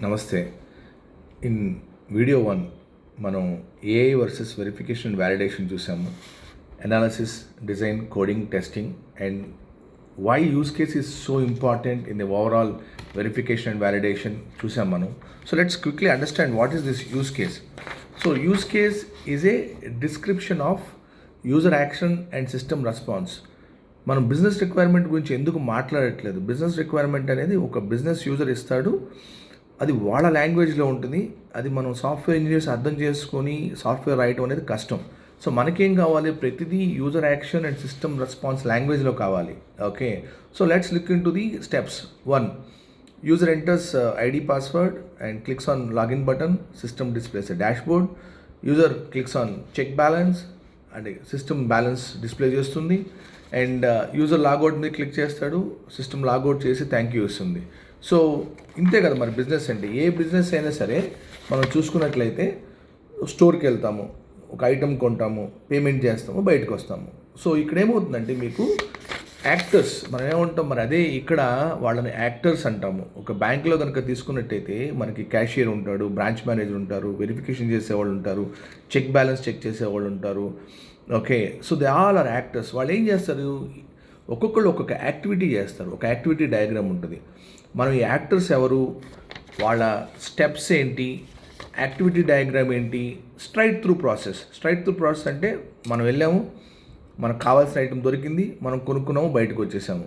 నమస్తే. In video one మనం AI versus verification validation చూసాము. Analysis design coding testing and why use case is so important in the overall verification and validation చూసాం మనం. So let's quickly understand what is this use case so use case is a description of user action and system response మనం business requirement గురించి ఎందుకు మాట్లాడట్లేదు? Business requirement అనేది ఒక business user ఇస్తాడు. అది వాళ్ళ లాంగ్వేజ్లో ఉంటుంది. అది మనం సాఫ్ట్వేర్ ఇంజనీర్స్ అర్థం చేసుకొని సాఫ్ట్వేర్ రాయటం అనేది కష్టం. సో మనకేం కావాలి? ప్రతిదీ user action and system response లాంగ్వేజ్లో కావాలి. Okay? So let's look into the steps. One user enters uh, ID password and clicks on login button system displays dashboard. User clicks on check balance and system balance display చేస్తుంది. And uh, user logout మీద click చేస్తాడు. System logout చేసి thank you ఇస్తుంది. So ఇంతే కదా మరి business అంటే. ఏ business అయినా సరే మనం చూసుకున్నట్లయితే స్టోర్కి వెళ్తాము ఒక ఐటెం కొంటాము పేమెంట్ చేస్తాము బయటకు వస్తాము. సో ఇక్కడ ఏమవుతుందంటే మీకు యాక్టర్స్ మనం ఏమంటాం మరి అదే ఇక్కడ వాళ్ళని యాక్టర్స్ అంటాము. ఒక బ్యాంక్లో కనుక తీసుకున్నట్టయితే మనకి క్యాషియర్ ఉంటాడు బ్రాంచ్ మేనేజర్ ఉంటారు వెరిఫికేషన్ చేసేవాళ్ళు ఉంటారు చెక్ బ్యాలెన్స్ చెక్ చేసేవాళ్ళు ఉంటారు. Okay so they all are actors వాళ్ళు ఏం చేస్తారు? ఒక్కొక్కళ్ళు ఒక్కొక్క యాక్టివిటీ చేస్తారు. ఒక యాక్టివిటీ డయాగ్రామ్ ఉంటుంది. మనం ఈ యాక్టర్స్ ఎవరు? వాళ్ళ స్టెప్స్ ఏంటి? యాక్టివిటీ డయాగ్రామ్ ఏంటి? Straight through process. Straight through process అంటే మనం వెళ్ళాము మనకు కావాల్సిన ఐటమ్ దొరికింది మనం కొనుక్కున్నాము బయటకు వచ్చేసాము.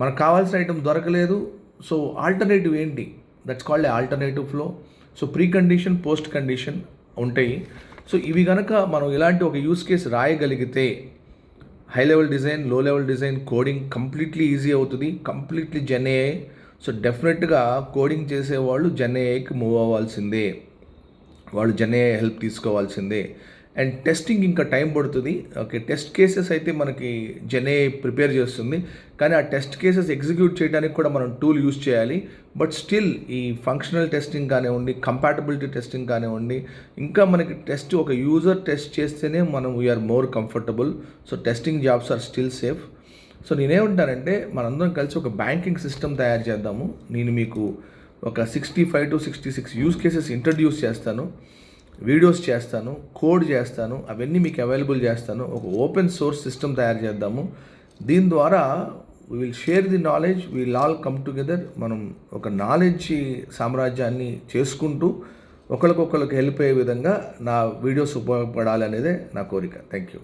మనకు కావాల్సిన ఐటెం దొరకలేదు సో ఆల్టర్నేటివ్ ఏంటి? That's called a alternative flow so pre condition post condition ఉంటాయి. సో ఇవి కనుక మనం ఇలాంటి ఒక యూస్ కేస్ రాయగలిగితే హై లెవెల్ డిజైన్లో level design coding completely easy అవుతుంది కంప్లీట్లీ జెన్ ఏఐ సో డెఫినెట్గా కోడింగ్ చేసేవాళ్ళు జెన్ ఏఐకి మూవ్ అవ్వాల్సిందే. వాళ్ళు జెన్ ఏఐ హెల్ప్ తీసుకోవాల్సిందే. అండ్ టెస్టింగ్ ఇంకా టైం పడుతుంది. ఓకే టెస్ట్ కేసెస్ అయితే మనకి జనే ప్రిపేర్ చేస్తుంది. కానీ ఆ టెస్ట్ కేసెస్ ఎగ్జిక్యూట్ చేయడానికి కూడా మనం టూల్ యూస్ చేయాలి. బట్ స్టిల్ ఈ ఫంక్షనల్ టెస్టింగ్ కానివ్వండి కంపాటబిలిటీ టెస్టింగ్ కానివ్వండి ఇంకా మనకి టెస్ట్ ఒక యూజర్ టెస్ట్ చేస్తేనే మనం we are more comfortable so testing jobs are still safe so నేనేమంటానంటే మనందరం కలిసి ఒక బ్యాంకింగ్ సిస్టమ్ తయారు చేద్దాము. నేను మీకు ఒక sixty five to sixty six use cases introduce చేస్తాను. వీడియోస్ చేస్తాను కోడ్ చేస్తాను అవన్నీ మీకు అవైలబుల్ చేస్తాను. ఒక ఓపెన్ సోర్స్ సిస్టమ్ తయారు చేద్దాము. దీని ద్వారా we will share the knowledge we'll all come together మనం ఒక నాలెడ్జ్ సామ్రాజ్యాన్ని చేసుకుంటూ ఒకరికొకరికి హెల్ప్ అయ్యే విధంగా నా వీడియోస్ ఉపయోగపడాలనేదే నా కోరిక. Thank you